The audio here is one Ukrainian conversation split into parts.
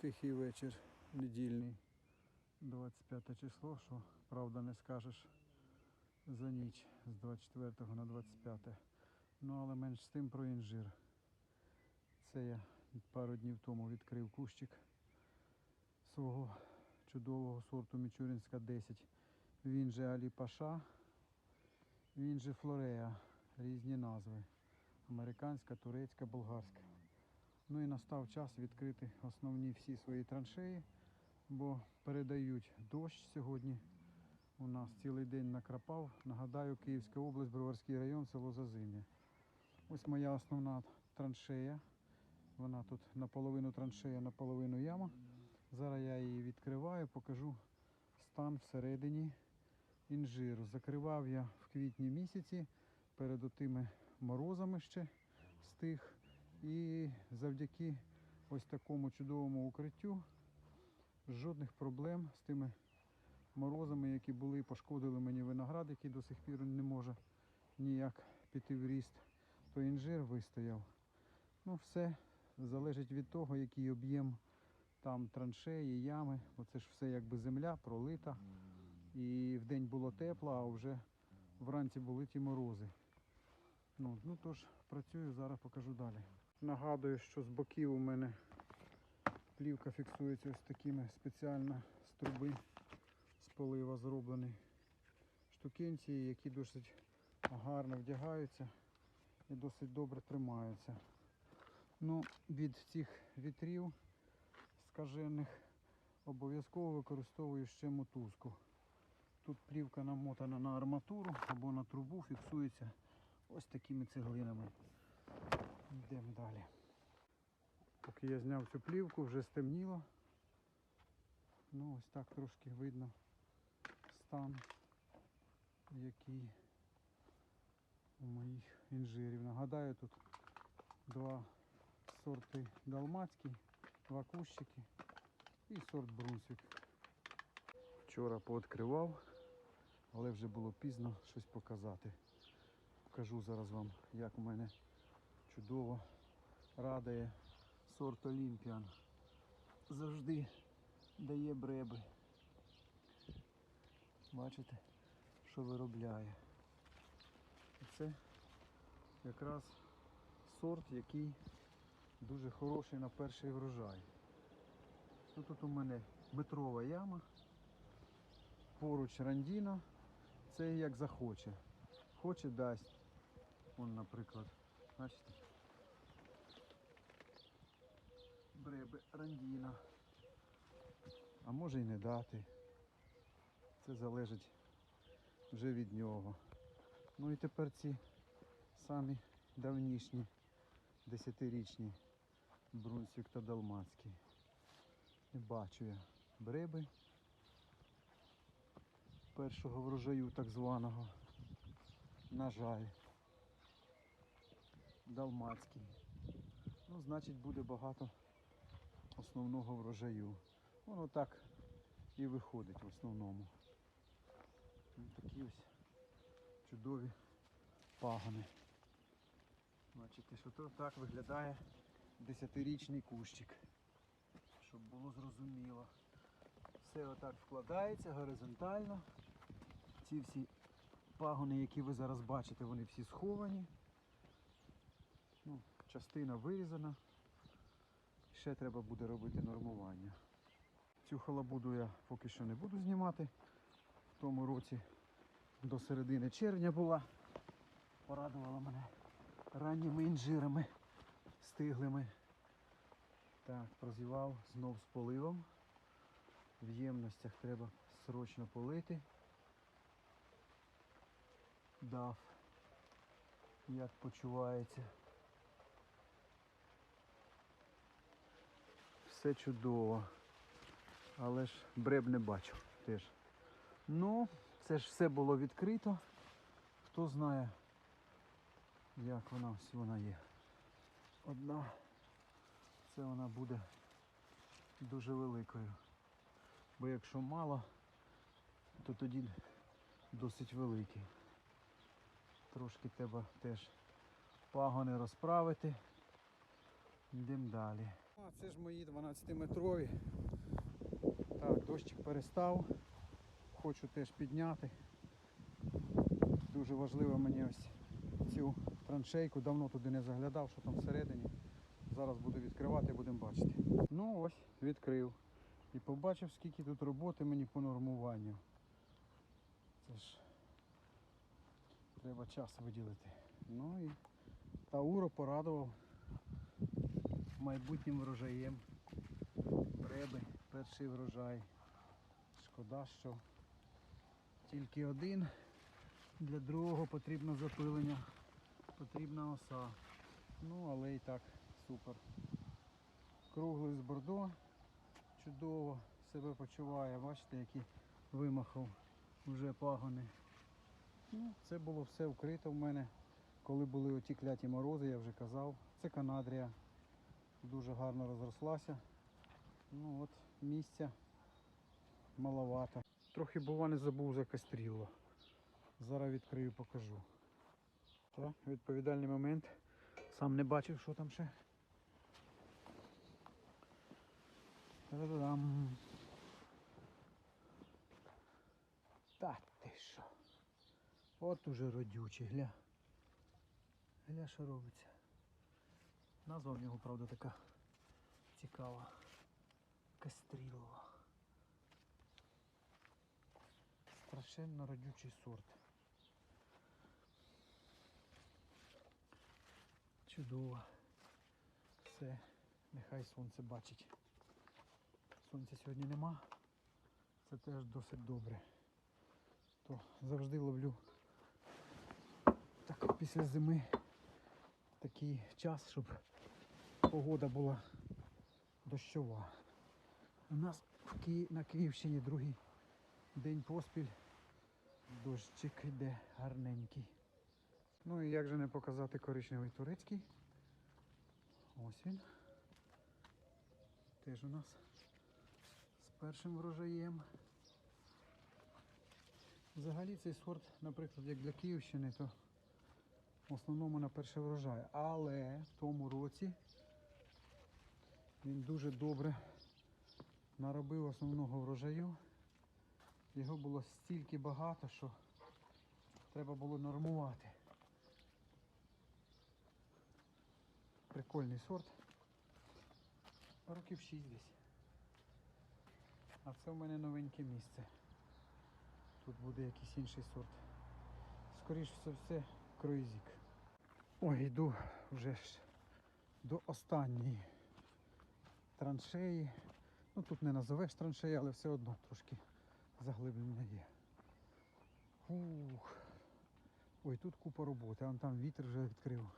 Тихий вечір недільний, 25 число, що правда не скажеш за ніч з 24 на 25. Ну але менш з тим про інжир. Це я пару днів тому відкрив кущик свого чудового сорту Мічурінська 10. Він же Алі Паша, він же Флорея, різні назви. Американська, турецька, болгарська. Ну і настав час відкрити основні всі свої траншеї, бо передають дощ сьогодні. У нас цілий день накрапав. Нагадаю, Київська область, Броварський район, село Зазим'я. Ось моя основна траншея. Вона тут наполовину траншея, наполовину яма. Зараз я її відкриваю, покажу стан всередині інжиру. Закривав я в квітні місяці перед отими морозами ще стих. І завдяки ось такому чудовому укриттю жодних проблем з тими морозами, які були, пошкодили мені виноград, який до сих пір не може ніяк піти в ріст, то інжир вистояв. Ну, все залежить від того, який об'єм там траншеї, ями. Бо це ж все якби земля пролита. І вдень було тепло, а вже вранці були ті морози. Ну, ну тож працюю, зараз покажу далі. Нагадую, що з боків у мене плівка фіксується ось такими спеціально з труби з полива зроблені штукенці, які досить гарно вдягаються і досить добре тримаються. Ну, від цих вітрів скажених обов'язково використовую ще мотузку. Тут плівка намотана на арматуру або на трубу, фіксується ось такими цеглинами. Йдемо далі. Поки я зняв цю плівку, вже стемніло. Ну ось так трошки видно стан, який у моїх інжирів. Нагадаю, тут два сорти далмацький, два кущики і сорт брунсвік. Вчора пооткривав, але вже було пізно щось показати. Покажу зараз вам, як у мене чудово радує сорт Олімпіан. Завжди дає бреби. Бачите, що виробляє. Це якраз сорт, який дуже хороший на перший врожай. Ну, тут у мене метрова яма, поруч рандіна, це як захоче. Хоче дасть. Вон, наприклад, бачите? Бреби рандіна. А може і не дати. Це залежить вже від нього. Ну і тепер ці самі давнішні, десятирічні Брунсвік та Далмацький. Не бачу я бреби першого врожаю так званого. На жаль. Далмацький. Ну, значить буде багато основного врожаю. Воно так і виходить в основному. Такі ось чудові пагони. Бачите, що то так виглядає десятирічний кущик. Щоб було зрозуміло. Все отак вкладається горизонтально. Ці всі пагони, які ви зараз бачите, вони всі сховані. Ну, частина вирізана. Ще треба буде робити нормування. Цю халабуду я поки що не буду знімати. В тому році до середини червня була. Порадувала мене ранніми інжирами стиглими. Так, прозівав знов з поливом. В ємностях треба срочно полити. Дав, як почувається. Все чудово. Але ж бреб не бачу теж. Ну, це ж все було відкрито. Хто знає, як вона ось вона є. Одна, це вона буде дуже великою. Бо якщо мало, то тоді досить великий. Трошки треба теж пагони розправити. Йдемо далі. А це ж мої 12-метрові. Так, дощик перестав. Хочу теж підняти. Дуже важливо мені ось цю траншейку. Давно туди не заглядав, що там всередині. Зараз буду відкривати будемо бачити. Ну ось, відкрив. І побачив, скільки тут роботи мені по нормуванню. Це ж треба час виділити. Ну і Тауро порадував майбутнім врожаєм. Бреби, перший врожай. Шкода, що тільки один. Для другого потрібно запилення, потрібна оса. Ну, але і так, супер. Круглий з бордо, чудово себе почуває. Бачите, які вимахав вже пагони. Ну, це було все вкрито в мене. Коли були оті кляті морози, я вже казав. Це канадрія. Дуже гарно розрослася. Ну от місця маловато. Трохи бува не забув за кастрілло. Зараз відкрию, покажу. Так, відповідальний момент. Сам не бачив, що там ще. Та-да-дам. Та ти що? От уже родючий, гля. Гля, що робиться. Назва в нього, правда, така цікава. Кастрілова. Страшенно родючий сорт. Чудово. Все, нехай сонце бачить. Сонця сьогодні нема. Це теж досить добре. То завжди ловлю так після зими такий час, щоб погода була дощова. У нас в Ки... на Київщині другий день поспіль. Дощик йде гарненький. Ну і як же не показати коричневий турецький. Ось він. Теж у нас з першим врожаєм. Взагалі цей сорт, наприклад, як для Київщини, то в основному на перший врожай. Але в тому році він дуже добре наробив основного врожаю. Його було стільки багато, що треба було нормувати. Прикольний сорт. Років 6 десь. А це в мене новеньке місце. Тут буде якийсь інший сорт. Скоріше все все круїзік. Ой, йду вже ж до останньої траншеї. Ну тут не назовеш траншеї, але все одно трошки заглиблення є. Ух. Ой, тут купа роботи, а там вітер вже відкрив.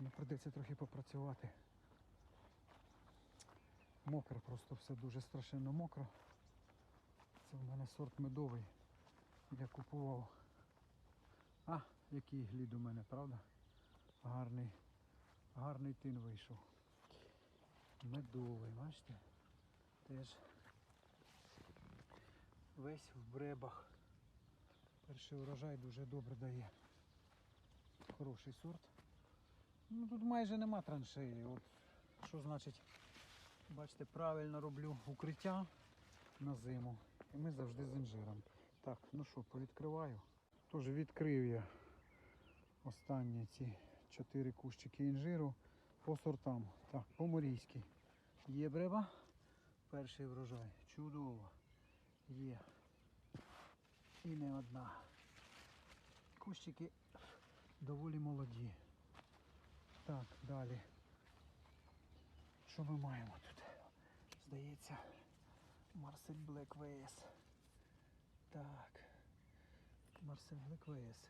Ну, придеться трохи попрацювати. Мокро просто все дуже страшенно мокро. Це в мене сорт медовий. Я купував. А, який глід у мене, правда? Гарний, гарний тин вийшов. Медовий, бачите? Теж весь в бребах. Перший урожай дуже добре дає. Хороший сорт. Ну тут майже нема траншеї. От що значить, бачите, правильно роблю укриття на зиму. І ми завжди з інжиром. Так, ну що, повідкриваю. Тож відкрив я останні ці чотири кущики інжиру по сортам. Так, по-морійськи. Є бреба. Перший врожай. Чудово. Є. І не одна. Кущики доволі молоді. Так, далі. Що ми маємо тут? Здається, Марсель Блек ВС. Так. Марсель Блек ВС.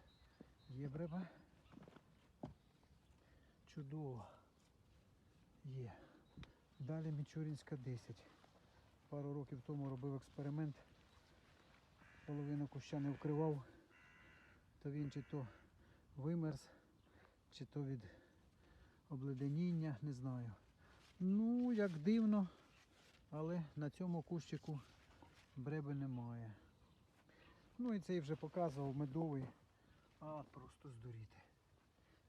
Є бреба? Чудово. Є. Далі Мічурінська 10. Пару років тому робив експеримент. Половину куща не вкривав. То він чи то вимерз, чи то від обледеніння, не знаю. Ну, як дивно, але на цьому кущику бреби немає. Ну і цей вже показував медовий. А просто здуріти.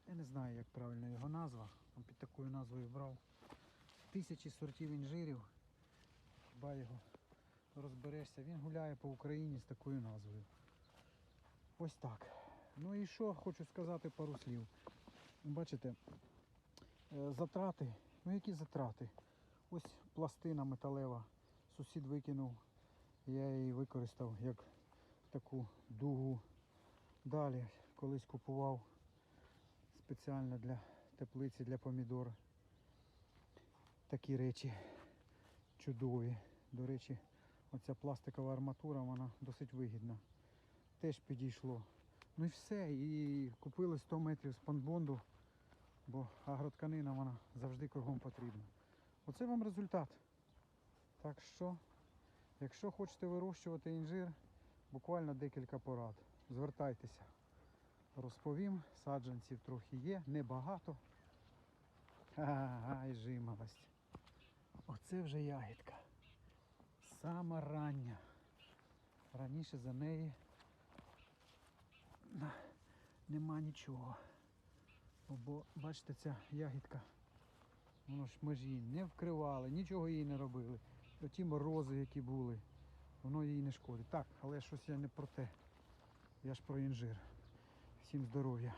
Я не знаю, як правильно його назва. Під такою назвою брав. Тисячі сортів інжирів. Хіба його розберешся. Він гуляє по Україні з такою назвою. Ось так. Ну і що хочу сказати пару слів. Бачите, е, затрати. Ну які затрати? Ось пластина металева. Сусід викинув. Я її використав як таку дугу. Далі колись купував спеціально для теплиці, для помідор. Такі речі чудові. До речі, оця пластикова арматура, вона досить вигідна. Теж підійшло. Ну і все. І купили 100 метрів спанбонду, бо агротканина вона завжди кругом потрібна. Оце вам результат. Так що, якщо хочете вирощувати інжир, буквально декілька порад. Звертайтеся. Розповім, саджанців трохи є, небагато. Ай, жимолость. Оце вже ягідка. Сама рання. Раніше за неї нема нічого. Бо- бачите, ця ягідка. Воно ж ми ж її не вкривали, нічого їй не робили. Оті морози, які були, воно їй не шкодить. Так, але щось я не про те. Я ж про інжир. Всім здоров'я.